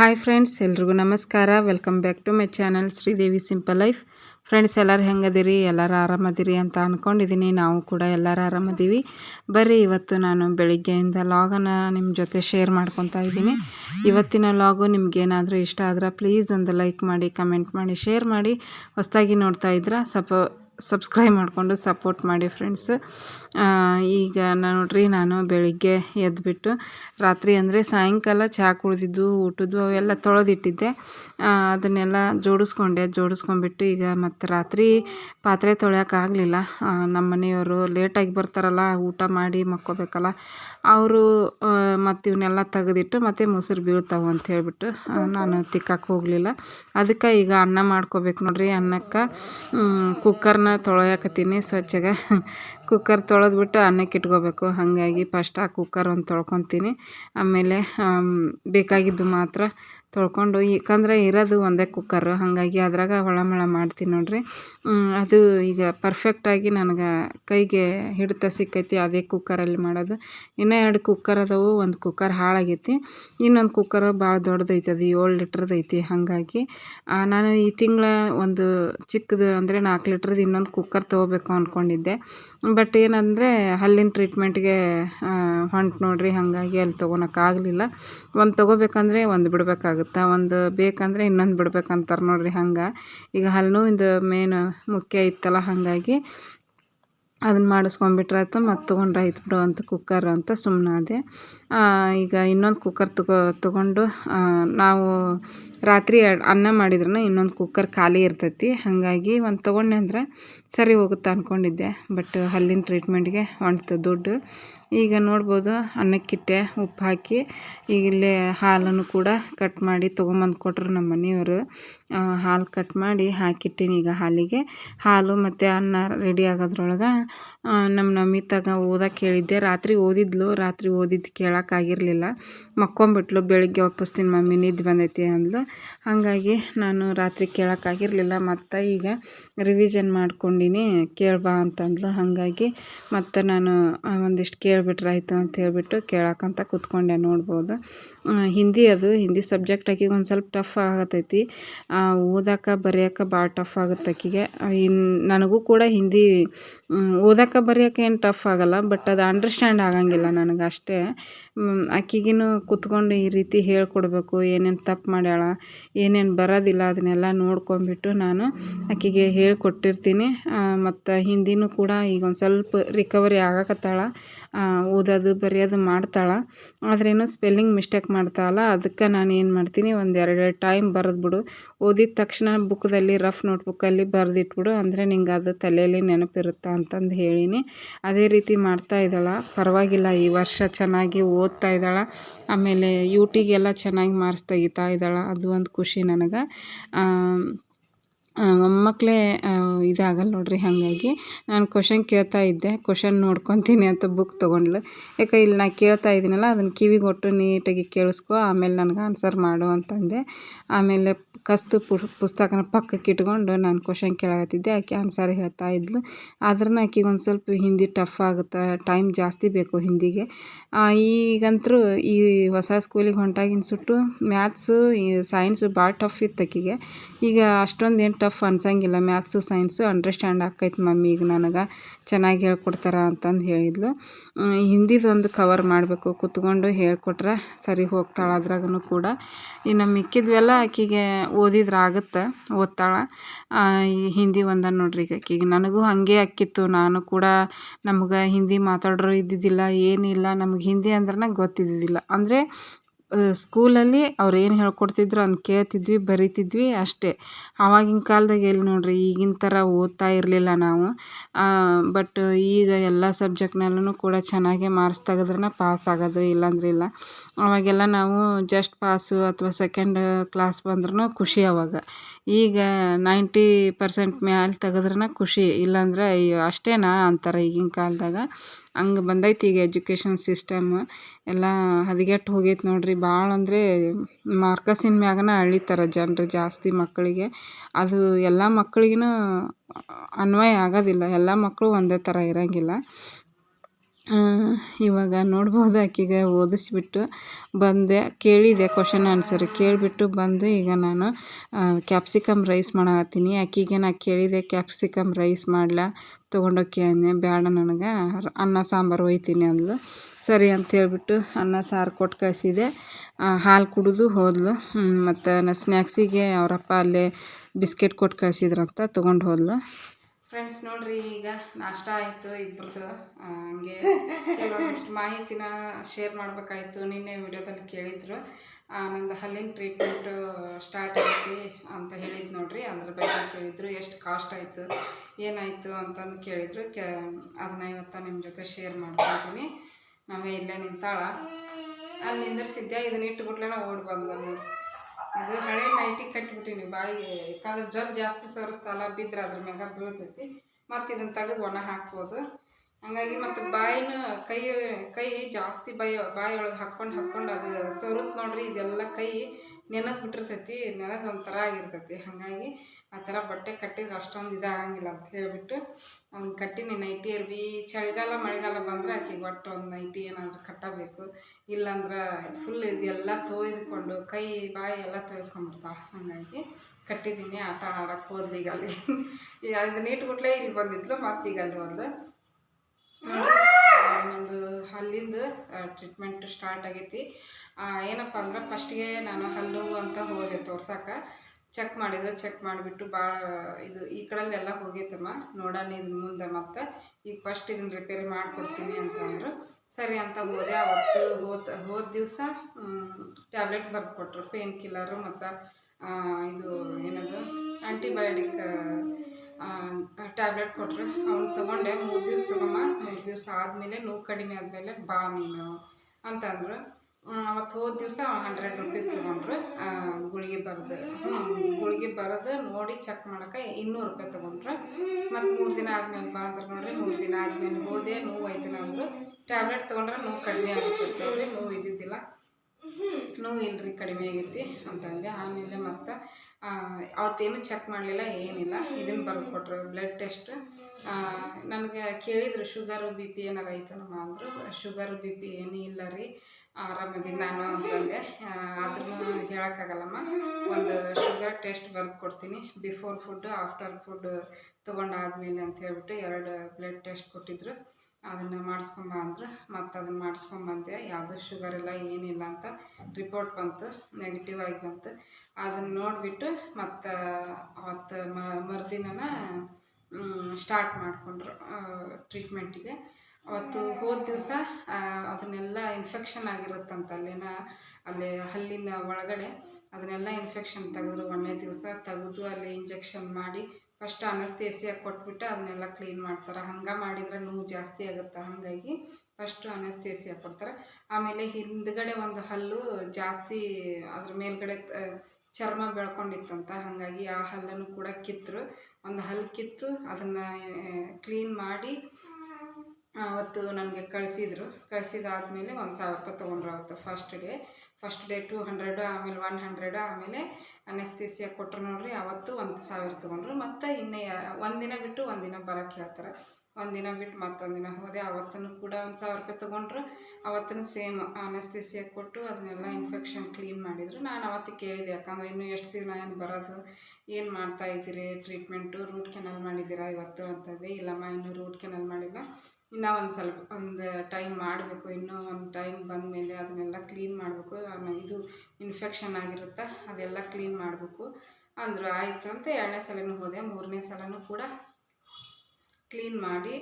Hi friends, ಎಲ್ರಿಗೂ ನಮಸ್ಕಾರ. Welcome back to my channel Sridevi simple life. Friends, ಎಲ್ಲರೂ ಹೆಂಗದಿರಿ? ಎಲ್ಲರೂ ಆರಾಮದಿರಿ ಅಂತ ಅಂದ್ಕೊಂಡಿದ್ದೀನಿ ನಾವು ಕೂಡ ಎಲ್ಲರೂ ಆರಾಮದೀವಿ. ಬರ್ರಿ, ಇವತ್ತು ನಾನು ಬೆಳಿಗ್ಗೆಯಿಂದ ಲಾಗನ್ನು ನಿಮ್ಮ ಜೊತೆ ಶೇರ್ ಮಾಡ್ಕೊತಾ ಇದ್ದೀನಿ. ಇವತ್ತಿನ ಲಾಗು ನಿಮಗೇನಾದರೂ ಇಷ್ಟ ಆದ್ರೆ, ಪ್ಲೀಸ್ ಒಂದು ಲೈಕ್ ಮಾಡಿ, ಕಮೆಂಟ್ ಮಾಡಿ, ಶೇರ್ ಮಾಡಿ. ಹೊಸದಾಗಿ ನೋಡ್ತಾ ಇದ್ರೆ ಸಪ ಸಬ್ಸ್ಕ್ರೈಬ್ ಮಾಡಿಕೊಂಡು ಸಪೋರ್ಟ್ ಮಾಡಿ ಫ್ರೆಂಡ್ಸ್ ಈಗ ನೋಡ್ರಿ, ನಾನು ಬೆಳಿಗ್ಗೆ ಎದ್ದುಬಿಟ್ಟು ರಾತ್ರಿ ಅಂದರೆ ಸಾಯಂಕಾಲ ಚಹಾ ಕುಳಿದಿದ್ದು ಊಟದ್ದು ಅವೆಲ್ಲ ತೊಳೆದಿಟ್ಟಿದ್ದೆ. ಅದನ್ನೆಲ್ಲ ಜೋಡಿಸ್ಕೊಂಡೆ, ಜೋಡಿಸ್ಕೊಂಡ್ಬಿಟ್ಟು ಈಗ ಮತ್ತು ರಾತ್ರಿ ಪಾತ್ರೆ ತೊಳೆಯೋಕ್ಕಾಗಲಿಲ್ಲ ನಮ್ಮ ಮನೆಯವರು ಲೇಟಾಗಿ ಬರ್ತಾರಲ್ಲ, ಊಟ ಮಾಡಿ ಮಕ್ಕೋಬೇಕಲ್ಲ, ಅವರು ಮತ್ತು ಇವನ್ನೆಲ್ಲ ತೆಗೆದಿಟ್ಟು ಮತ್ತೆ ಮೊಸರು ಬೀಳ್ತಾವೆ ಅಂತ ಹೇಳಿಬಿಟ್ಟು ನಾನು ತಿಕ್ಕಕ್ಕೆ ಹೋಗಲಿಲ್ಲ. ಅದಕ್ಕೆ ಈಗ ಅನ್ನ ಮಾಡ್ಕೋಬೇಕು ನೋಡ್ರಿ, ಅನ್ನಕ್ಕೆ ಕುಕ್ಕರ್ನ ತೊಳೆಯಕತ್ತೀನಿ, ಸ್ವಚ್ಛಗೆ. ಕುಕ್ಕರ್ ತೊಳೆದ್ಬಿಟ್ಟು ಅನ್ನಕ್ಕೆ ಇಟ್ಕೋಬೇಕು. ಹಾಗಾಗಿ ಫಸ್ಟ್ ಆ ಕುಕ್ಕರ್ ಒಂದು ತೊಳ್ಕೊತೀನಿ. ಆಮೇಲೆ ಬೇಕಾಗಿದ್ದು ಮಾತ್ರ ತೊಳ್ಕೊಂಡು ಏಕಂದ್ರೆ ಇರೋದು ಒಂದೇ ಕುಕ್ಕರು ಹಾಗಾಗಿ ಅದ್ರಾಗ ಹೊಳಮಳ ಮಾಡ್ತೀನಿ ನೋಡಿರಿ. ಅದು ಈಗ ಪರ್ಫೆಕ್ಟಾಗಿ ನನಗೆ ಕೈಗೆ ಹಿಡಿತ ಸಿಕ್ಕೈತಿ ಅದೇ ಕುಕ್ಕರಲ್ಲಿ ಮಾಡೋದು. ಇನ್ನೂ ಎರಡು ಕುಕ್ಕರ್ ಅದಾವು, ಒಂದು ಕುಕ್ಕರ್ ಹಾಳಾಗೈತಿ. ಇನ್ನೊಂದು ಕುಕ್ಕರ್ ಭಾಳ ದೊಡ್ಡದೈತಿ ಅದು ಏಳು ಲೀಟ್ರದ್ದು ಐತಿ. ಹಾಗಾಗಿ ನಾನು ಈ ತಿಂಗಳ ಒಂದು ಚಿಕ್ಕದು ಅಂದರೆ ನಾಲ್ಕು ಲೀಟ್ರದ್ದು ಇನ್ನೊಂದು ಕುಕ್ಕರ್ ತೊಗೋಬೇಕು ಅಂದ್ಕೊಂಡಿದ್ದೆ ಬಟ್ ಏನಂದರೆ ಹಲ್ಲಿನ ಟ್ರೀಟ್ಮೆಂಟ್ಗೆ ಹೊಂಟು ನೋಡಿರಿ, ಹಾಗಾಗಿ ಅಲ್ಲಿ ತೊಗೊಳಕ್ಕಾಗಲಿಲ್ಲ ಒಂದು ತೊಗೋಬೇಕಂದ್ರೆ ಒಂದು ಬಿಡಬೇಕಾಗುತ್ತೆ? ಒಂದು ಬೇಕಂದರೆ ಇನ್ನೊಂದು ಬಿಡ್ಬೇಕಂತಾರೆ ನೋಡಿರಿ ಹಂಗೆ. ಈಗ ಹಲ್ಲು ನೋವಿಂದು ಮೇನ್ ಮುಖ್ಯ ಇತ್ತಲ್ಲ, ಹಾಗಾಗಿ ಅದನ್ನ ಮಾಡಿಸ್ಕೊಂಬಿಟ್ರಾಯ್ತು ಮತ್ತು ತೊಗೊಂಡ್ರೆ ಆಯ್ತು ಬಿಡು ಅಂತ ಕುಕ್ಕರ್ ಅಂತ ಸುಮ್ಮನಾದೆ ಈಗ ಇನ್ನೊಂದು ಕುಕ್ಕರ್ ತಗೋ, ತೊಗೊಂಡು ನಾವು ರಾತ್ರಿ ಅನ್ನ ಮಾಡಿದ್ರೂ ಇನ್ನೊಂದು ಕುಕ್ಕರ್ ಖಾಲಿ ಇರ್ತೈತಿ. ಹಾಗಾಗಿ ಒಂದು ತೊಗೊಂಡೆ ಅಂದ್ರೆ ಸರಿ ಹೋಗುತ್ತೆ ಅಂದ್ಕೊಂಡಿದ್ದೆ ಬಟ್ ಹಲ್ಲಿನ ಟ್ರೀಟ್ಮೆಂಟ್ಗೆ ಹೊಂಟ್ತು ದುಡ್ಡು. ಈಗ ನೋಡ್ಬೋದು ಅನ್ನಕ್ಕಿಟ್ಟೆ ಉಪ್ಪು ಹಾಕಿ, ಈಗ ಇಲ್ಲೇ ಹಾಲನ್ನು ಕೂಡ ಕಟ್ ಮಾಡಿ ತೊಗೊಂಬಂದು ಕೊಟ್ಟರು ನಮ್ಮ ಮನೆಯವರು. ಹಾಲು ಕಟ್ ಮಾಡಿ ಹಾಕಿಟ್ಟೀನಿ ಈಗ ಹಾಲಿಗೆ. ಹಾಲು ಮತ್ತು ಅನ್ನ ರೆಡಿ ಆಗೋದ್ರೊಳಗೆ ನಮ್ಮ ನಮಿತಾಗ ಓದಕ್ಕೆ ಹೇಳಿದ್ದೆ. ರಾತ್ರಿ ಓದಿದ್ಲು, ರಾತ್ರಿ ಓದಿದ್ದು ಕೇಳೋಕ್ಕಾಗಿರಲಿಲ್ಲ ಮಕ್ಕೊಂಬಿಟ್ಲು, ಬೆಳಗ್ಗೆ ವಾಪಸ್ ನಿನ್ನ ಮಮ್ಮಿ ನಿದ್ದು ಬಂದೈತಿ ಅಂದ್ಲು. ಹಾಗಾಗಿ ನಾನು ರಾತ್ರಿ ಕೇಳೋಕ್ಕಾಗಿರಲಿಲ್ಲ, ಮತ್ತು ಈಗ ರಿವಿಷನ್ ಮಾಡ್ಕೊಂಡೀನಿ, ಕೇಳ್ಬಾ ಅಂತಂದ್ಲು. ಹಾಗಾಗಿ ಮತ್ತು ನಾನು ಒಂದಿಷ್ಟು ಕೇಳಿಬಿಟ್ರೆ ಆಯಿತು ಅಂತ ಹೇಳಿಬಿಟ್ಟು ಕೇಳೋಕ್ಕಂತ ಕೂತ್ಕೊಂಡೆ ನೋಡ್ಬೋದು. ಹಿಂದಿ ಅದು, ಹಿಂದಿ ಸಬ್ಜೆಕ್ಟ್ ಆಕಿಗೆ ಒಂದು ಸ್ವಲ್ಪ ಟಫ್ ಆಗತೈತಿ. ಓದಕ್ಕೆ ಬರೆಯೋಕೆ ಭಾಳ ಟಫ್ ಆಗುತ್ತೆ ಆಕಿಗೆ. ಇನ್ನು ನನಗೂ ಕೂಡ ಹಿಂದಿ ಓದಕ್ಕೆ ಬರೆಯೋಕೆ ಏನು ಟಫ್ ಆಗೋಲ್ಲ ಬಟ್ ಅದು ಅಂಡರ್ಸ್ಟ್ಯಾಂಡ್ ಆಗಂಗಿಲ್ಲ ನನಗೆ ಅಷ್ಟೇ. ಆಕಿಗೂ ಕೂತ್ಕೊಂಡು ಈ ರೀತಿ ಹೇಳ್ಕೊಡ್ಬೇಕು, ಏನೇನು ತಪ್ಪು ಮಾಡ್ಯಾಳ ಏನೇನು ಬರೋದಿಲ್ಲ, ಅದನ್ನೆಲ್ಲ ನೋಡ್ಕೊಂಬಿಟ್ಟು ನಾನು ಆಕೆಗೆ ಹೇಳ್ಕೊಟ್ಟಿರ್ತೀನಿ. ಮತ್ತು ಹಿಂದಿನೂ ಕೂಡ ಈಗ ಒಂದು ಸ್ವಲ್ಪ ರಿಕವರಿ ಆಗಕತ್ತಾಳ. ಓದೋದು, ಬರೆಯೋದು ಮಾಡ್ತಾಳೆ. ಆದ್ರೇನು ಸ್ಪೆಲ್ಲಿಂಗ್ ಮಿಸ್ಟೇಕ್ ಮಾಡ್ತಾಳಲ್ಲ, ಅದಕ್ಕೆ ನಾನು ಏನು ಮಾಡ್ತೀನಿ, ಒಂದು ಎರಡು ಟೈಮ್ ಬರೆದ್ಬಿಡು ಓದಿದ ತಕ್ಷಣ ಬುಕ್ದಲ್ಲಿ ರಫ್ ನೋಟ್ಬುಕ್ಕಲ್ಲಿ ಬರೆದಿಟ್ಬಿಡು, ಅಂದರೆ ನಿಂಗೆ ಅದು ತಲೆಯಲ್ಲಿ ನೆನಪಿರುತ್ತಾ ಅಂತಂದು ಹೇಳೀನಿ. ಅದೇ ರೀತಿ ಮಾಡ್ತಾ ಇದ್ದಾಳೆ. ಪರವಾಗಿಲ್ಲ, ಈ ವರ್ಷ ಚೆನ್ನಾಗಿ ಓದ್ತಾ ಇದ್ದಾಳೆ. ಆಮೇಲೆ ಯೂಟಿಗೆಲ್ಲ ಚೆನ್ನಾಗಿ ಮಾರ್ಕ್ಸ್ ತೆಗಿತಾ ಇದ್ದಾಳೆ. ಅದು ಒಂದು ಖುಷಿ ನನಗೆ. ಮೊಮ್ಮಕ್ಕಳೇ ಇದಾಗಲ್ಲ ನೋಡಿರಿ ಹಾಗಾಗಿ ನಾನು ಕ್ವಶನ್ ಕೇಳ್ತಾ ಇದ್ದೆ. ಕ್ವಶನ್ ನೋಡ್ಕೊತೀನಿ ಅಂತ ಬುಕ್ ತೊಗೊಂಡ್ಳು. ಯಾಕೆ ಇಲ್ಲಿ ನಾನು ಕೇಳ್ತಾ ಇದ್ದೀನಲ್ಲ ಅದನ್ನು ಕಿವಿಗೆ ಒಟ್ಟು ನೀಟಾಗಿ ಕೇಳಿಸ್ಕೊ, ಆಮೇಲೆ ನನಗೆ ಆನ್ಸರ್ ಮಾಡು ಅಂತಂದೆ. ಆಮೇಲೆ ಕಸ್ತು ಪುಸ್ತಕನ ಪಕ್ಕಕ್ಕೆ ಇಟ್ಕೊಂಡು ನಾನು ಕ್ವಶನ್ ಕೇಳಕತ್ತಿದ್ದೆ. ಆಕೆ ಆನ್ಸರ್ ಹೇಳ್ತಾ ಇದ್ಲು. ಆದ್ರೂ ಆಕೆಗೆ ಒಂದು ಸ್ವಲ್ಪ ಹಿಂದಿ ಟಫ್ ಆಗುತ್ತೆ ಟೈಮ್ ಜಾಸ್ತಿ ಬೇಕು ಹಿಂದಿಗೆ. ಈಗಂತರೂ ಈ ಹೊಸ ಸ್ಕೂಲಿಗೆ ಹೊಂಟಾಗಿನ ಸುಟ್ಟು ಮ್ಯಾಥ್ಸು ಸೈನ್ಸು ಭಾಳ ಟಫ್ ಇತ್ತು ಆಕೆಗೆ. ಈಗ ಅಷ್ಟೊಂದು ಏನು ಟಫ್ ಅನ್ಸಂಗಿಲ್ಲ. ಮ್ಯಾಥ್ಸು ಸೈನ್ಸು ಅಂಡರ್ಸ್ಟ್ಯಾಂಡ್ ಆಕೈತೆ ಮಮ್ಮಿ. ಈಗ ನನಗೆ ಚೆನ್ನಾಗಿ ಹೇಳ್ಕೊಡ್ತಾರ ಅಂತಂದು ಹೇಳಿದ್ಲು. ಹಿಂದಿದೊಂದು ಕವರ್ ಮಾಡಬೇಕು. ಕೂತ್ಕೊಂಡು ಹೇಳ್ಕೊಟ್ರೆ ಸರಿ ಹೋಗ್ತಾಳೆ ಅದ್ರಾಗೂ ಕೂಡ. ಇನ್ನು ಮಿಕ್ಕಿದ್ವೆಲ್ಲ ಆಕೆಗೆ ಓದಿದ್ರೆ ಆಗುತ್ತೆ ಓದ್ತಾಳೆ ಹಿಂದಿ ಒಂದ ನೋಡ್ರಿ ಈಗ ಆಕಿಗೆ. ನನಗೂ ಹಾಗೆ ಆಕಿತ್ತು. ನಾನು ಕೂಡ ನಮ್ಗೆ ಹಿಂದಿ ಮಾತಾಡೋರು ಇದ್ದಿದ್ದಿಲ್ಲ, ಏನಿಲ್ಲ. ನಮ್ಗೆ ಹಿಂದಿ ಅಂದ್ರೆ ಗೊತ್ತಿದ್ದಿದ್ದಿಲ್ಲ. ಅಂದರೆ ಸ್ಕೂಲಲ್ಲಿ ಅವ್ರು ಏನು ಹೇಳ್ಕೊಡ್ತಿದ್ರು ಅಂತ ಕೇಳ್ತಿದ್ವಿ, ಬರಿತಿದ್ವಿ ಅಷ್ಟೇ. ಆವಾಗಿನ ಕಾಲ್ದಾಗ ಎಲ್ಲಿ ನೋಡಿರಿ, ಈಗಿನ ಥರ ಓದ್ತಾ ಇರಲಿಲ್ಲ ನಾವು. ಬಟ್ ಈಗ ಎಲ್ಲ ಸಬ್ಜೆಕ್ಟ್ನಲ್ಲೂ ಕೂಡ ಚೆನ್ನಾಗೆ ಮಾರ್ಕ್ಸ್ ತೆಗೆದ್ರೆ ಪಾಸ್ ಆಗೋದು ಇಲ್ಲಾಂದ್ರೆ ಇಲ್ಲ. ಅವಾಗೆಲ್ಲ ನಾವು ಜಸ್ಟ್ ಪಾಸು ಅಥವಾ ಸೆಕೆಂಡ್ ಕ್ಲಾಸ್ ಬಂದ್ರೂ ಖುಷಿ ಅವಾಗ. ಈಗ ನೈಂಟಿ ಪರ್ಸೆಂಟ್ ಮ್ಯಾಲೆ ತೆಗೆದ್ರೆ ಖುಷಿ, ಇಲ್ಲಾಂದ್ರೆ ಅಯ್ಯೋ ಅಷ್ಟೇನಾ ಅಂತಾರೆ ಈಗಿನ ಕಾಲದಾಗ. ಹಂಗೆ ಬಂದೈತಿ ಈಗ ಎಜುಕೇಷನ್ ಸಿಸ್ಟಮ್. ಎಲ್ಲ ಹದಗೆಟ್ಟು ಹೋಗೈತೆ ನೋಡಿರಿ. ಭಾಳ ಅಂದರೆ ಮಾರ್ಕಸಿನ ಮ್ಯಾಗನ ಅಳಿತಾರೆ ಜನರು ಜಾಸ್ತಿ ಮಕ್ಕಳಿಗೆ ಅದು ಎಲ್ಲ ಮಕ್ಳಿಗೂ ಅನ್ವಯ ಆಗೋದಿಲ್ಲ. ಎಲ್ಲ ಮಕ್ಕಳು ಒಂದೇ ಥರ ಇರೋಂಗಿಲ್ಲ. ಇವಾಗ ನೋಡ್ಬೋದು ಆಕಿಗೆ ಓದಿಸ್ಬಿಟ್ಟು ಬಂದೆ. ಕೇಳಿದೆ ಕ್ವಶನ್ ಆನ್ಸರ್ ಕೇಳಿಬಿಟ್ಟು ಬಂದು. ಈಗ ನಾನು ಕ್ಯಾಪ್ಸಿಕಮ್ ರೈಸ್ ಮಾಡತ್ತೀನಿ ಆಕಿಗೆ ನಾ ಕೇಳಿದೆ ಕ್ಯಾಪ್ಸಿಕಮ್ ರೈಸ್ ಮಾಡ್ಲಾ? ತೊಗೊಂಡೋಕೆ ಅಂದೆ. ಬೇಡ ನನಗೆ. ಅನ್ನ ಸಾಂಬಾರು ಒಯ್ತೀನಿ ಅಂದ್ಲು. ಸರಿ ಅಂತ ಹೇಳ್ಬಿಟ್ಟು ಅನ್ನ, ಸಾರು ಕೊಟ್ಟು ಕಳಿಸಿದೆ. ಹಾಲು ಕುಡಿದು ಹೋದ್ಲು. ಮತ್ತು ಸ್ನ್ಯಾಕ್ಸಿಗೆ ಅವರಪ್ಪ ಅಲ್ಲೇ ಬಿಸ್ಕೆಟ್ ಕೊಟ್ಟು ಕಳಿಸಿದ್ರಂತ ತೊಗೊಂಡು ಹೋದ್ಲು. ಫ್ರೆಂಡ್ಸ್ ನೋಡ್ರಿ, ಈಗ ನಾಷ್ಟ ಆಯಿತು ಇಬ್ಬರದು ಹಂಗೆ ಕೆಲವೊಂದಿಷ್ಟು ಮಾಹಿತಿನ ಶೇರ್ ಮಾಡಬೇಕಾಯ್ತು. ನಿನ್ನೆ ವಿಡಿಯೋದಲ್ಲಿ ಕೇಳಿದ್ರು. ನಂದು ಹಲ್ಲಿನ ಟ್ರೀಟ್ಮೆಂಟು ಸ್ಟಾರ್ಟ್ ಆಯ್ತು ಅಂತ ಹೇಳಿದ್ದು ನೋಡ್ರಿ. ಅದ್ರ ಬಗ್ಗೆ ಕೇಳಿದ್ರು. ಎಷ್ಟು ಕಾಸ್ಟ್ ಆಯಿತು, ಏನಾಯಿತು ಅಂತಂದು ಕೇಳಿದ್ರು. ಕೆ ಅದನ್ನ ಇವತ್ತ ನಿಮ್ಮ ಜೊತೆ ಶೇರ್ ಮಾಡ್ಕೊತೀನಿ. ನಾವೇ ಇಲ್ಲೇ ನಿಂತಾಳ. ಅಲ್ಲಿ ನಿಂದಿರ್ಸಿದ್ದೆ ಇದನ್ನ ಇಟ್ಟುಬಿಟ್ಲೆ ನಾವು ಓಡಿ ನೋಡಿ ಇದು ಹಳೆ ನೈಟಿ ಕಟ್ಬಿಟ್ಟಿನಿ. ಬಾಯಿ ಯಾಕಂದ್ರೆ ಜಲ್ ಜಾಸ್ತಿ ಸೋರಿಸ್ತಲ್ಲ ಬಿದ್ರೆ ಅದ್ರ ಮ್ಯಾಗ ಬೀಳ್ತೈತಿ. ಮತ್ತು ಇದನ್ನು ತೆಗೆದು ಒಣ ಹಾಕ್ಬೋದು. ಹಂಗಾಗಿ ಮತ್ತು ಬಾಯಿನ ಕೈ ಕೈ ಜಾಸ್ತಿ ಬಾಯಿ ಬಾಯಿ ಒಳಗೆ ಹಾಕ್ಕೊಂಡು ಹಾಕ್ಕೊಂಡು ಅದು ಸೋರುತ್ ನೋಡ್ರಿ, ಇದೆಲ್ಲ ಕೈ ನೆನೆದು ಬಿಟ್ಟಿರ್ತೈತಿ ನೆನೆದು ಒಂಥರ ಆಗಿರ್ತೈತಿ. ಹಾಗಾಗಿ ಆ ಥರ ಬಟ್ಟೆ ಕಟ್ಟಿದ್ರೆ ಅಷ್ಟೊಂದು ಇದಾಗಂಗಿಲ್ಲ ಅಂತ ಹೇಳ್ಬಿಟ್ಟು ಅದನ್ನ ಕಟ್ಟಿನಿ ನೈಟಿ ಅರ್ಬಿ ಚಳಿಗಾಲ, ಮಳೆಗಾಲ ಬಂದ್ರೆ ಆಕೆಗೆ ಒಟ್ಟು ಒಂದು ನೈಟಿ ಏನಾದರೂ ಕಟ್ಟಬೇಕು. ಇಲ್ಲಾಂದ್ರೆ ಫುಲ್ ಇದೆಲ್ಲ ತೊಯ್ದುಕೊಂಡು ಕೈ, ಬಾಯಿ ಎಲ್ಲ ತೋಯಿಸ್ಕೊಂಡ್ಬಿಡ್ತಾಳೆ. ಹಾಗಾಗಿ ಕಟ್ಟಿದ್ದೀನಿ ಆಟ ಆಡಕ್ಕೆ ಹೋದ್ಲಿ ಈಗ ಅಲ್ಲಿ ಈಗ ಅದನ್ನ ಇಟ್ಬಿಟ್ಲೆ ಇಲ್ಲಿ ಬಂದಿದ್ಲು, ಮತ್ತೆ ಈಗ ಅಲ್ಲಿ ಹೋದ್ಲು ಇನ್ನೊಂದು ಹಲ್ಲಿಂದ ಟ್ರೀಟ್ಮೆಂಟ್ ಸ್ಟಾರ್ಟ್ ಆಗೈತಿ. ಏನಪ್ಪ ಅಂದ್ರೆ ಫಸ್ಟ್ಗೆ ನಾನು ಹಲ್ಲು ಅಂತ ಹೋದೆ ತೋರ್ಸಕ್ಕೆ ಚೆಕ್ ಮಾಡಿದ್ರು ಚೆಕ್ ಮಾಡಿಬಿಟ್ಟು ಭಾಳ ಇದು ಈ ಕಡೆಲೆಲ್ಲ ಹೋಗೈತಮ್ಮ. ನೋಡೋಣ ಇದನ್ನ ಮುಂದೆ ಮತ್ತೆ ಈಗ ಫಸ್ಟ್ ಇದನ್ನ ರಿಪೇರಿ ಮಾಡಿಕೊಡ್ತೀನಿ ಅಂತಂದರು ಸರಿ ಅಂತ ಹೋದೆ. ಅವತ್ತು ಹೋದ ಹೋದ ದಿವಸ ಟ್ಯಾಬ್ಲೆಟ್ ಬರೆದು ಕೊಟ್ಟರು ಪೇನ್ ಕಿಲ್ಲರು ಮತ್ತು ಇದು ಏನದು ಆಂಟಿಬಯೋಟಿಕ್ ಟ್ಯಾಬ್ಲೆಟ್ ಕೊಟ್ಟರು ಅವ್ನು ತೊಗೊಂಡೆ. ಮೂರು ದಿವ್ಸ ತೊಗೊಮ್ಮ ಮೂರು ದಿವಸ ಆದಮೇಲೆ ನೋವು ಕಡಿಮೆ ಆದಮೇಲೆ ಬಾ ನೀನು ಅಂತಂದರು ಅವತ್ತು ಹೋದ ದಿವಸ ಹಂಡ್ರೆಡ್ ರುಪೀಸ್ ತೊಗೊಂಡ್ರು. ಗುಳಿಗೆ ಬರೆದು ಗುಳಿಗೆ ಬರೆದು ನೋಡಿ ಚೆಕ್ ಮಾಡೋಕೆ ಇನ್ನೂರು ರೂಪಾಯಿ ತೊಗೊಂಡ್ರು. ಮತ್ತು ಮೂರು ದಿನ ಆದ್ಮೇಲೆ ಬಾ ಅಂದ್ರೆ ನೋಡ್ರಿ, ಮೂರು ದಿನ ಆದಮೇಲೆ ಹೋದೆ, ನೋವು ಐತಿಲ್ಲ ಅಂದರು. ಟ್ಯಾಬ್ಲೆಟ್ ತೊಗೊಂಡ್ರೆ ನೋವು ಕಡಿಮೆ ಆಗುತ್ತೆ ನೋಡ್ರಿ, ನೋವು ಇದ್ದಿದ್ದಿಲ್ಲ. ನೋವು ಇಲ್ರಿ, ಕಡಿಮೆ ಆಗೈತಿ ಅಂತಂದೆ. ಆಮೇಲೆ ಮತ್ತು ಅವತ್ತೇನು ಚೆಕ್ ಮಾಡಲಿಲ್ಲ, ಏನಿಲ್ಲ. ಇದನ್ನು ಬರೆದು ಕೊಟ್ಟರು ಬ್ಲಡ್ ಟೆಸ್ಟ್ ನನಗೆ ಕೇಳಿದರು ಶುಗರು ಬಿ ಪಿ ಏನಾರ ಐತನಮ್ಮ? ಅಂದರು. ಶುಗರು ಬಿ ಪಿ ಏನೂ ಇಲ್ಲ ರೀ. ಆರಾಮದೀನಿ ನಾನು ಅಂತಂದೆ. ಆದ್ರೂ ಹೇಳೋಕ್ಕಾಗಲ್ಲಮ್ಮ. ಒಂದು ಶುಗರ್ ಟೆಸ್ಟ್ ಬರೆದು ಕೊಡ್ತೀನಿ. ಬಿಫೋರ್ ಫುಡ್ ಆಫ್ಟರ್ ಫುಡ್ ತೊಗೊಂಡಾದ್ಮೇಲೆ ಅಂತ ಹೇಳ್ಬಿಟ್ಟು ಎರಡು ಬ್ಲಡ್ ಟೆಸ್ಟ್ ಕೊಟ್ಟಿದ್ರು. ಅದನ್ನು ಮಾಡಿಸ್ಕೊಂಬ ಅಂದ್ರು. ಮತ್ತು ಅದನ್ನು ಮಾಡಿಸ್ಕೊಂಬಂದೆ ಯಾವುದೂ ಶುಗರ್ ಎಲ್ಲ ಏನಿಲ್ಲ ಅಂತ ರಿಪೋರ್ಟ್ ಬಂತು. ನೆಗೆಟಿವ್ ಆಗಿ ಬಂತು. ಅದನ್ನು ನೋಡಿಬಿಟ್ಟು ಮತ್ತು ಅವತ್ತು ಮರುದಿನ ಸ್ಟಾರ್ಟ್ ಮಾಡಿಕೊಂಡ್ರು ಟ್ರೀಟ್ಮೆಂಟಿಗೆ ಅವತ್ತು ಹೋದ ದಿವಸ ಅದನ್ನೆಲ್ಲ ಇನ್ಫೆಕ್ಷನ್ ಆಗಿರುತ್ತಂತ ಅಲ್ಲಿನ, ಅಲ್ಲಿ ಹಲ್ಲಿನ ಒಳಗಡೆ, ಅದನ್ನೆಲ್ಲ ಇನ್ಫೆಕ್ಷನ್ ತೆಗೆದ್ರು. ಒಂದನೇ ದಿವಸ ತೆಗೆದು ಅಲ್ಲಿ ಇಂಜೆಕ್ಷನ್ ಮಾಡಿ ಫಸ್ಟ್ ಅನಸ್ತೇಸಿಯ ಕೊಟ್ಬಿಟ್ಟು ಅದನ್ನೆಲ್ಲ ಕ್ಲೀನ್ ಮಾಡ್ತಾರೆ. ಹಂಗೆ ಮಾಡಿದ್ರೆ ನೋವು ಜಾಸ್ತಿ ಆಗುತ್ತೆ. ಹಾಗಾಗಿ ಫಸ್ಟು ಅನಸ್ತೇಸಿಯ ಕೊಡ್ತಾರೆ. ಆಮೇಲೆ ಹಿಂದ್ಗಡೆ ಒಂದು ಹಲ್ಲು ಜಾಸ್ತಿ ಅದ್ರ ಮೇಲ್ಗಡೆ ಚರ್ಮ ಬೆಳ್ಕೊಂಡಿತ್ತಂತ. ಹಾಗಾಗಿ ಆ ಹಲ್ಲನ್ನು ಕೂಡ ಕಿತ್ತರು ಒಂದು ಹಲ್ಲು ಕಿತ್ತು ಅದನ್ನು ಕ್ಲೀನ್ ಮಾಡಿ ಅವತ್ತು ನನಗೆ ಕಳಿಸಿದ್ರು. ಕಳಿಸಿದಾದ್ಮೇಲೆ ಒಂದು ಸಾವಿರ ರೂಪಾಯಿ ತೊಗೊಂಡ್ರು ಅವತ್ತು first day first day two hundred ಆಮೇಲೆ ಒನ್ ಹಂಡ್ರೆಡ್ ಆಮೇಲೆ ಅನಸ್ತೀಸಿಯ ಕೊಟ್ಟರು ನೋಡ್ರಿ, ಅವತ್ತು ಒಂದು ಸಾವಿರ ತೊಗೊಂಡ್ರು. ಮತ್ತು ಇನ್ನೇ ಒಂದಿನ ಬಿಟ್ಟು ಒಂದಿನ ಬರೋಕ್ಕೆ ಹೇಳ್ತಾರೆ. ಒಂದಿನ ಬಿಟ್ಟು ಮತ್ತೊಂದಿನ ದಿನ ಹೋದೆ. ಅವತ್ತೂ ಕೂಡ ಒಂದು ಸಾವಿರ ರೂಪಾಯಿ ತೊಗೊಂಡ್ರು. ಅವತ್ತೂ ಸೇಮ್ ಅನಸ್ತೀಸಿಯ ಕೊಟ್ಟು ಅದನ್ನೆಲ್ಲ ಇನ್ಫೆಕ್ಷನ್ ಕ್ಲೀನ್ ಮಾಡಿದರು. ನಾನು ಅವತ್ತು ಕೇಳಿದೆ, ಯಾಕಂದರೆ ಇನ್ನೂ ಎಷ್ಟು ದಿನ ಏನು ಬರೋದು, ಏನು ಮಾಡ್ತಾ ಇದ್ದೀರಿ? ಟ್ರೀಟ್ಮೆಂಟು ರೂಟ್ ಕೆನಲ್ ಮಾಡಿದ್ದೀರಾ ಇವತ್ತು ಅಂತಂದೆ. ಇಲ್ಲಮ್ಮ, ಇನ್ನೂ ರೂಟ್ ಕೆನಲ್ ಮಾಡಿಲ್ಲ. ಇನ್ನೂ ಒಂದು ಸ್ವಲ್ಪ ಒಂದು ಟೈಮ್ ಮಾಡಬೇಕು. ಇನ್ನೂ ಒಂದು ಟೈಮ್ ಬಂದ ಮೇಲೆ ಅದನ್ನೆಲ್ಲ ಕ್ಲೀನ್ ಮಾಡಬೇಕು. ಇದು ಇನ್ಫೆಕ್ಷನ್ ಆಗಿರುತ್ತೆ ಅದೆಲ್ಲ ಕ್ಲೀನ್ ಮಾಡಬೇಕು. ಅಂದರು ಆಯಿತು ಅಂತ ಎರಡನೇ ಸಲನೂ ಹೋದೆ. ಮೂರನೇ ಸಲನೂ ಕೂಡ ಕ್ಲೀನ್ ಮಾಡಿ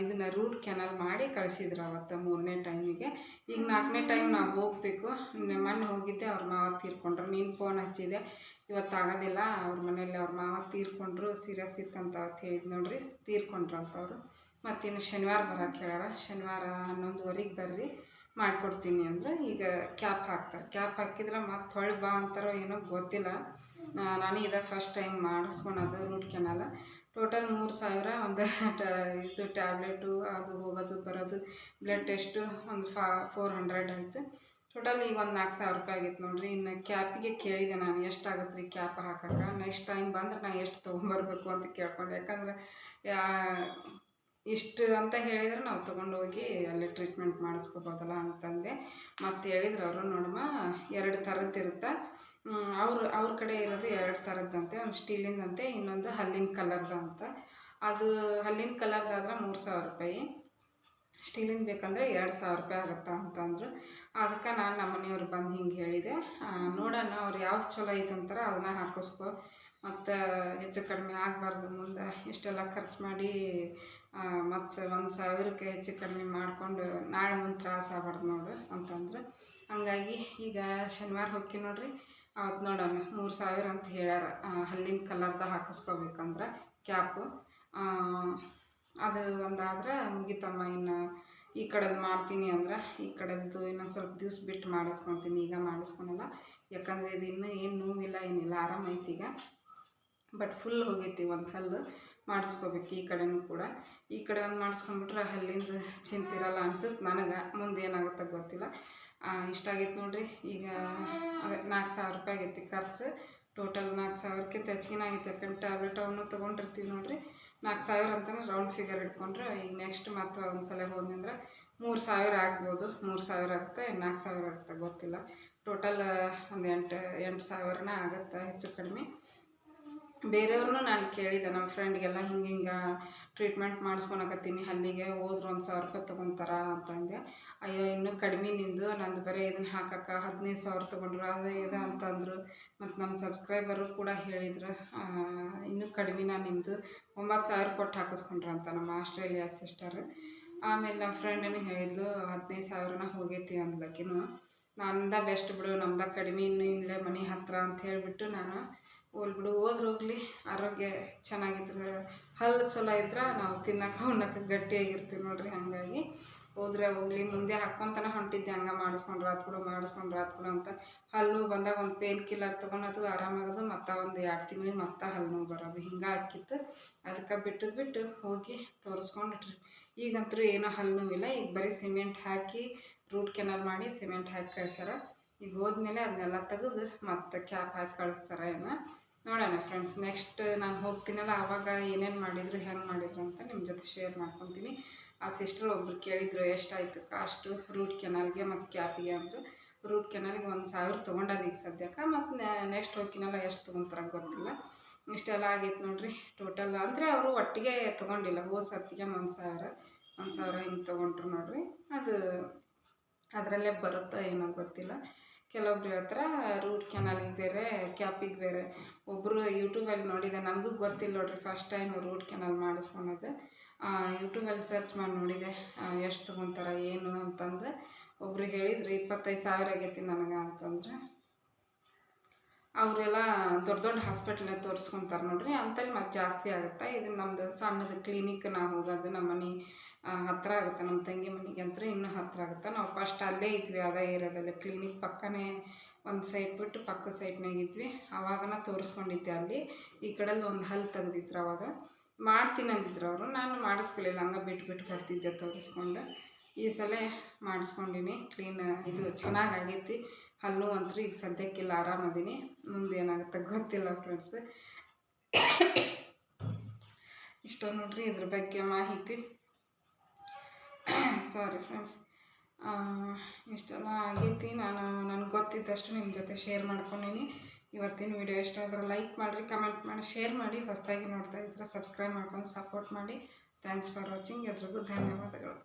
ಇದನ್ನು ರೂಟ್ ಕೆನಲ್ ಮಾಡಿ ಕಳಿಸಿದ್ರು ಅವತ್ತು ಮೂರನೇ ಟೈಮಿಗೆ ಈಗ ನಾಲ್ಕನೇ ಟೈಮ್ ನಾವು ಹೋಗಬೇಕು. ಮೊನ್ನೆ ಹೋಗಿದ್ದೆ ಅವ್ರ ಮಾವ ತೀರ್ಕೊಂಡ್ರು. ನೀನು ಫೋನ್ ಹಚ್ಚಿದೆ. ಇವತ್ತು ಆಗೋದಿಲ್ಲ. ಅವ್ರ ಮನೇಲಿ ಅವ್ರ ಮಾವ ತೀರ್ಕೊಂಡ್ರು. ಸೀರಿಯಸ್ ಇತ್ತಂತ ಅವತ್ತು ಹೇಳಿದ್ ನೋಡ್ರಿ. ತೀರ್ಕೊಂಡ್ರು ಅಂತವ್ರು. ಮತ್ತಿನ್ನು ಶನಿವಾರ ಬರೋಕೆ ಹೇಳ್ಯಾರ. ಶನಿವಾರ ಹನ್ನೊಂದುವರೆಗೆ ಬರ್ರಿ, ಮಾಡಿಕೊಡ್ತೀನಿ ಅಂದ್ರೆ. ಈಗ ಕ್ಯಾಪ್ ಹಾಕ್ತಾರೆ. ಕ್ಯಾಪ್ ಹಾಕಿದ್ರೆ ಮತ್ತೆ ಹೊಳೆ ಬಾ ಅಂತಾರೋ ಏನೋ ಗೊತ್ತಿಲ್ಲ. ನಾನು ಇದೇ ಫಸ್ಟ್ ಟೈಮ್ ಮಾಡಿಸ್ಕೊಳೋದು ರೂಟ್ ಕೆನಾಲ ಟೋಟಲ್ ಮೂರು ಸಾವಿರ ಒಂದು ಇದು ಟ್ಯಾಬ್ಲೆಟು ಅದು ಹೋಗೋದು ಬರೋದು ಬ್ಲಡ್ ಟೆಸ್ಟು ಒಂದು ಫಾ ಫೋರ್ ಹಂಡ್ರೆಡ್ ಆಯಿತು. ಟೋಟಲ್ ಈಗ ಒಂದು ನಾಲ್ಕು ಸಾವಿರ ರೂಪಾಯಿ ಆಗಿತ್ತು ನೋಡಿರಿ. ಇನ್ನು ಕ್ಯಾಪಿಗೆ ಕೇಳಿದೆ ನಾನು ಎಷ್ಟಾಗುತ್ತೆ ರೀ ಕ್ಯಾಪ್ ಹಾಕಕ್ಕೆ. ನೆಕ್ಸ್ಟ್ ಟೈಮ್ ಬಂದ್ರೆ ನಾನು ಎಷ್ಟು ತೊಗೊಂಬರ್ಬೇಕು ಅಂತ ಕೇಳ್ಕೊಂಡೆ. ಯಾಕಂದ್ರೆ ಇಷ್ಟು ಅಂತ ಹೇಳಿದ್ರೆ ನಾವು ತೊಗೊಂಡೋಗಿ ಅಲ್ಲಿ ಟ್ರೀಟ್ಮೆಂಟ್ ಮಾಡಿಸ್ಕೋಬೋದಲ್ಲ ಅಂತಂದೆ. ಮತ್ತು ಹೇಳಿದ್ರು ಅವರು, ನೋಡಮ್ಮ, ಎರಡು ಥರದ್ದು ಇರುತ್ತೆ? ಅವ್ರ ಅವ್ರ ಕಡೆ ಇರೋದು ಎರಡು ಥರದ್ದಂತೆ, ಒಂದು ಸ್ಟೀಲಿಂದಂತೆ, ಇನ್ನೊಂದು ಹಲ್ಲಿನ ಕಲರ್ದು ಅಂತ ಅದು ಹಲ್ಲಿನ ಕಲರ್ದಾದ್ರೆ ಮೂರು ಸಾವಿರ ರೂಪಾಯಿ. ಸ್ಟೀಲಿನ ಬೇಕಂದರೆ ಎರಡು ಸಾವಿರ ರೂಪಾಯಿ ಆಗುತ್ತಾ ಅಂತಂದರು. ಅದಕ್ಕೆ ನಾನು ನಮ್ಮ ಮನೆಯವ್ರು ಬಂದು ಹಿಂಗೆ ಹೇಳಿದೆ. ನೋಡೋಣ ಅವ್ರು ಯಾವ್ದು ಚಲೋ ಐತೆ ಅಂತಾರ ಅದನ್ನ ಹಾಕಿಸ್ಕೊ. ಮತ್ತು ಹೆಚ್ಚು ಕಡಿಮೆ ಆಗಬಾರ್ದು ಮುಂದೆ. ಇಷ್ಟೆಲ್ಲ ಖರ್ಚು ಮಾಡಿ ಮತ್ತು ಒಂದು ಸಾವಿರಕ್ಕೆ ಹೆಚ್ಚು ಕಡಿಮೆ ಮಾಡಿಕೊಂಡು ನಾಳೆ ಮುಂದೆ ತ್ರಾಸ ಆಗ್ಬಾರ್ದು ನೋಡು ಅಂತಂದ್ರೆ. ಹಂಗಾಗಿ ಈಗ ಶನಿವಾರ ಹೋಗಿ ನೋಡ್ರಿ ಅವತ್ತು ನೋಡೋಣ, ಮೂರು ಸಾವಿರ ಅಂತ ಹೇಳ್ಯಾರ. ಹಲ್ಲಿನ ಕಲರ್ದ ಹಾಕಿಸ್ಕೋಬೇಕಂದ್ರೆ ಕ್ಯಾಪು ಅದು ಒಂದಾದ್ರೆ ಮುಗಿತಮ್ಮ, ಇನ್ನು ಈ ಕಡೆದು ಮಾಡ್ತೀನಿ ಅಂದ್ರೆ ಈ ಕಡೆದು ಇನ್ನೊಂದು ಸ್ವಲ್ಪ ದಿವ್ಸ ಬಿಟ್ಟು ಮಾಡಿಸ್ಕೊತೀನಿ, ಈಗ ಮಾಡಿಸ್ಕೊಳಲ್ಲ. ಯಾಕಂದರೆ ಇದು ಇನ್ನೂ ಏನು ನೋವಿಲ್ಲ, ಏನಿಲ್ಲ ಆರಾಮೈತಿ ಈಗ. ಬಟ್ ಫುಲ್ ಹೋಗೈತಿ ಒಂದು ಹಲ್ಲು. ಮಾಡಿಸ್ಕೋಬೇಕು ಈ ಕಡೆನೂ ಕೂಡ. ಈ ಕಡೆ ಒಂದು ಮಾಡಿಸ್ಕೊಂಡ್ಬಿಟ್ರೆ ಅಲ್ಲಿಂದ ಚಿಂತಿರಲ್ಲ ಅನ್ಸುತ್ತೆ. ನನಗೆ ಮುಂದೆ ಏನಾಗುತ್ತೆ ಗೊತ್ತಿಲ್ಲ. ಇಷ್ಟ ಆಗೈತೆ ನೋಡ್ರಿ. ಈಗ ಅದೇ ನಾಲ್ಕು ಸಾವಿರ ರೂಪಾಯಿ ಆಗೈತಿ ಖರ್ಚು. ಟೋಟಲ್ ನಾಲ್ಕು ಸಾವಿರಕ್ಕಿಂತ ಹೆಚ್ಚಿಗೆ ಆಗೈತೆ ಯಾಕಂದ್ರೆ ಟ್ಯಾಬ್ಲೆಟ್ ಅವನು ತೊಗೊಂಡಿರ್ತೀವಿ ನೋಡ್ರಿ. ನಾಲ್ಕು ಸಾವಿರ ಅಂತಲೇ ರೌಂಡ್ ಫಿಗರ್ ಇಟ್ಕೊಂಡ್ರೆ ಈಗ ನೆಕ್ಸ್ಟ್ ಮತ್ತೆ ಒಂದು ಸಲ ಹೋದಂದ್ರೆ ಮೂರು ಸಾವಿರ ಆಗ್ಬೋದು. ಮೂರು ಸಾವಿರ ಆಗುತ್ತೆ ನಾಲ್ಕು ಸಾವಿರ ಆಗುತ್ತೆ ಗೊತ್ತಿಲ್ಲ. ಟೋಟಲ್ ಒಂದು ಎಂಟು ಎಂಟು ಸಾವಿರನ ಆಗುತ್ತೆ ಹೆಚ್ಚು ಕಡಿಮೆ. ಬೇರೆಯವ್ರನ್ನೂ ನಾನು ಕೇಳಿದೆ, ನಮ್ಮ ಫ್ರೆಂಡ್ಗೆಲ್ಲ ಹಿಂಗೆ ಹಿಂಗೆ ಟ್ರೀಟ್ಮೆಂಟ್ ಮಾಡಿಸ್ಕೊಳಕತ್ತೀನಿ, ಅಲ್ಲಿಗೆ ಹೋದ್ರು ಒಂದು ಸಾವಿರ ರೂಪಾಯಿ ತೊಗೊತಾರ ಅಂತಂದೆ ಅಯ್ಯೋ, ಇನ್ನೂ ಕಡಿಮೆ ನಿಂದು, ನಂದು ಬರೀ ಇದನ್ನು ಹಾಕಕ್ಕೆ, ಹದಿನೈದು ಸಾವಿರ ತೊಗೊಂಡ್ರು, ಅದು ಇದು ಅಂತಂದರು ಮತ್ತು ನಮ್ಮ ಸಬ್ಸ್ಕ್ರೈಬರು ಕೂಡ ಹೇಳಿದ್ರು ಇನ್ನೂ ಕಡಿಮೆನ ನಿಮ್ಮದು ಒಂಬತ್ತು ಸಾವಿರ ಕೊಟ್ಟು ಹಾಕಿಸ್ಕೊಂಡ್ರು ಅಂತ ನಮ್ಮ ಆಸ್ಟ್ರೇಲಿಯಾ ಸಿಸ್ಟರ್ ಆಮೇಲೆ ನಮ್ಮ ಫ್ರೆಂಡನ್ನು ಹೇಳಿದ್ಲು, ಹದಿನೈದು ಸಾವಿರನ ಹೋಗೈತಿ ಅಂದ್ಲಕ್ಕಿನೂ ನಂದ ಬೆಸ್ಟ್ ಬಿಡು, ನಮ್ದ ಕಡಿಮೆ, ಇನ್ನು ಇಲ್ಲೇ ಮನೆ ಹತ್ತಿರ ಅಂತ ಹೇಳಿಬಿಟ್ಟು ನಾನು ಹೋಲ್ ಬಿಡು ಹೋದ್ರೆ ಹೋಗ್ಲಿ, ಆರೋಗ್ಯ ಚೆನ್ನಾಗಿದ್ರೆ, ಹಲ್ಲು ಚಲೋ ಇದ್ರೆ ನಾವು ತಿನ್ನಕ್ಕೆ, ಉಣ್ಣಕ್ಕೆ ಗಟ್ಟಿಯಾಗಿರ್ತೀವಿ ನೋಡ್ರಿ, ಹಾಗಾಗಿ. ಹೋದ್ರೆ ಹೋಗ್ಲಿ, ಮುಂದೆ ಹಾಕ್ಕೊಂತನ ಹೊಂಟಿದ್ದೆ, ಹಂಗೆ ಮಾಡಿಸ್ಕೊಂಡ್ರೆ, ಆತ್ ಬಿಡು, ಮಾಡಿಸ್ಕೊಂಡ್ರೆ, ಆತ್ ಬಿಡು ಅಂತ. ಹಲ್ಲು ಬಂದಾಗ ಒಂದು ಪೇನ್ ಕಿಲ್ಲರ್ ತೊಗೊಳೋದು ಆರಾಮಾಗೋದು, ಮತ್ತು ಒಂದು ಎರಡು ತಿಂಗಳಿಗೆ ಮತ್ತೆ ಹಲ್ಲು ನೋವು ಬರೋದು. ಹಿಂಗೆ ಹಾಕಿತ್ತು ಅದಕ್ಕೆ ಬಿಟ್ಟು ಬಿಟ್ಟು ಹೋಗಿ ತೋರಿಸ್ಕೊಂಡ್ರಿ. ಈಗಂತೂ ಏನೋ ಹಲ್ಲು ನೋವಿಲ್ಲ, ಈಗ ಬರೀ ಸಿಮೆಂಟ್ ಹಾಕಿ ರೂಟ್ ಕೆನಲ್ ಮಾಡಿ ಸಿಮೆಂಟ್ ಹಾಕಿ ಕಳ್ಸ್ಯಾರ. ಈಗ ಹೋದ್ಮೇಲೆ ಅದನ್ನೆಲ್ಲ ತೆಗೆದು ಮತ್ತೆ ಕ್ಯಾಪ್ ಹಾಕಿ ಕಳಿಸ್ತಾರೆ ಏನು? ನೋಡೋಣ ಫ್ರೆಂಡ್ಸ್ ನೆಕ್ಸ್ಟ್ ನಾನು ಹೋಗ್ತೀನಲ್ಲ, ಆವಾಗ ಏನೇನು ಮಾಡಿದ್ರು, ಹೆಂಗೆ ಮಾಡಿದ್ರು ಅಂತ ನಿಮ್ಮ ಜೊತೆ ಶೇರ್ ಮಾಡ್ಕೊತೀನಿ. ಆ ಸಿಸ್ಟರ್ ಒಬ್ರು ಕೇಳಿದ್ರು, ಎಷ್ಟಾಯಿತು ಕಾಸ್ಟು ರೂಟ್ ಕೆನಾಲ್ಗೆ ಮತ್ತು ಕ್ಯಾಪಿಗೆ ಅಂದರು. ರೂಟ್ ಕೆನಾಲ್ಗೆ ಒಂದು ಸಾವಿರ ತೊಗೊಂಡಾರ ಈಗ ಸದ್ಯಕ್ಕೆ, ಮತ್ತು ನೆಕ್ಸ್ಟ್ ಹೋಗ್ತೀನಲ್ಲ ಎಷ್ಟು ತೊಗೊತಾರ ಗೊತ್ತಿಲ್ಲ. ಇಷ್ಟೆಲ್ಲ ಆಗೈತೆ ನೋಡ್ರಿ ಟೋಟಲ್ ಅಂದರೆ ಅವರು ಒಟ್ಟಿಗೆ ತೊಗೊಂಡಿಲ್ಲ, ಹೋದ ಸತ್ತಿಗೆ ಒಂದು ಸಾವಿರ ಒಂದು ಸಾವಿರ ಹಿಂಗೆ ತೊಗೊಂಡ್ರು ನೋಡ್ರಿ. ಅದು ಅದರಲ್ಲೇ ಬರುತ್ತೋ ಏನೋ ಗೊತ್ತಿಲ್ಲ. ಕೆಲವೊಬ್ರು ಹೇಳ್ತಾರೆ ರೂಟ್ ಕೆನಾಲಿಗೆ ಬೇರೆ ಕ್ಯಾಪಿಗೆ ಬೇರೆ. ಒಬ್ಬರು ಯೂಟ್ಯೂಬಲ್ಲಿ ನೋಡಿದೆ, ನನಗೂ ಗೊತ್ತಿಲ್ಲ ನೋಡ್ರಿ ಫಸ್ಟ್ ಟೈಮ್ ರೂಟ್ ಕೆನಾಲ್ ಮಾಡಿಸ್ಕೊಳೋದು ಯೂಟ್ಯೂಬಲ್ಲಿ ಸರ್ಚ್ ಮಾಡಿ ನೋಡಿದೆ ಎಷ್ಟು ತೊಗೊತಾರೆ, ಏನು ಅಂತಂದು. ಒಬ್ರು ಹೇಳಿದ್ರು, ಇಪ್ಪತ್ತೈದು ಸಾವಿರ ಆಗೈತಿ ನನಗೆ ಅಂತಂದ್ರೆ. ಅವರೆಲ್ಲ ದೊಡ್ಡ ದೊಡ್ಡ ಹಾಸ್ಪಿಟ್ಲೇ ತೋರಿಸ್ಕೊಂತಾರೆ ನೋಡ್ರಿ, ಅಂತಲ್ಲಿ ಮತ್ತೆ ಜಾಸ್ತಿ ಆಗುತ್ತೆ. ಇದು ನಮ್ಮದು ಸಣ್ಣದು ಕ್ಲಿನಿಕ್ ನಾವು ಹೋಗೋದು ನಮ್ಮ ಮನೆ ಹತ್ತಿರ ಆಗುತ್ತೆ. ನಮ್ಮ ತಂಗಿ ಮನೆಗೆ ಅಂತ ಇನ್ನೂ ಹತ್ತಿರ ಆಗುತ್ತೆ. ನಾವು ಫಸ್ಟ್ ಅಲ್ಲೇ ಇದ್ವಿ ಅದೇ ಏರಿಯಾದಲ್ಲೇ. ಕ್ಲಿನಿಕ್ ಪಕ್ಕನೇ ಒಂದು ಸೈಡ್ ಬಿಟ್ಟು ಪಕ್ಕ ಸೈಡ್ನಾಗ ಇದ್ವಿ. ಅವಾಗನ ತೋರಿಸ್ಕೊಂಡಿದ್ದೆ ಅಲ್ಲಿ. ಈ ಕಡೆಲ್ಲಿ ಒಂದು ಹಲ್ಲು ತೆಗ್ದಿದ್ರು ಅವಾಗ. ಮಾಡ್ತೀನಿ ಅಂದಿದ್ರು ಅವರು. ನಾನು ಮಾಡಿಸ್ಕೊಳ್ಳಿಲ್ಲ. ಹಂಗೆ ಬಿಟ್ಟು ಬಿಟ್ಟು ಬರ್ತಿದ್ದೆ ತೋರಿಸ್ಕೊಂಡು. ಈ ಸಲ ಮಾಡಿಸ್ಕೊಂಡಿನಿ. ಕ್ಲೀನ್ ಇದು ಚೆನ್ನಾಗಿ ಆಗೈತಿ ಹಲ್ಲು ಅಂತೂ ಈಗ ಸದ್ಯಕ್ಕಿಲ್ಲ ಆರಾಮದೀನಿ ಮುಂದೆ ಏನಾಗುತ್ತೆ ಗೊತ್ತಿಲ್ಲ ಫ್ರೆಂಡ್ಸ್ ಇಷ್ಟ ನೋಡ್ರಿ ಇದ್ರ ಬಗ್ಗೆ ಮಾಹಿತಿ. ಸಾರಿ ಫ್ರೆಂಡ್ಸ್ ಇಷ್ಟೆಲ್ಲ ಆಗೈತಿ ನಾನು, ನನಗೆ ಗೊತ್ತಿದ್ದಷ್ಟು ನಿಮ್ಮ ಜೊತೆ ಶೇರ್ ಮಾಡ್ಕೊಂಡೀನಿ. ಇವತ್ತಿನ ವಿಡಿಯೋ ಇಷ್ಟ ಲೈಕ್ ಮಾಡಿರಿ ಕಮೆಂಟ್ ಮಾಡಿ ಶೇರ್ ಮಾಡಿ, ಹೊಸದಾಗಿ ನೋಡ್ತಾ ಇದ್ರೆ ಸಬ್ಸ್ಕ್ರೈಬ್ ಮಾಡ್ಕೊಂಡು ಸಪೋರ್ಟ್ ಮಾಡಿ. ಥ್ಯಾಂಕ್ಸ್ ಫಾರ್ ವಾಚಿಂಗ್ ಎಲ್ರಿಗೂ ಧನ್ಯವಾದಗಳು.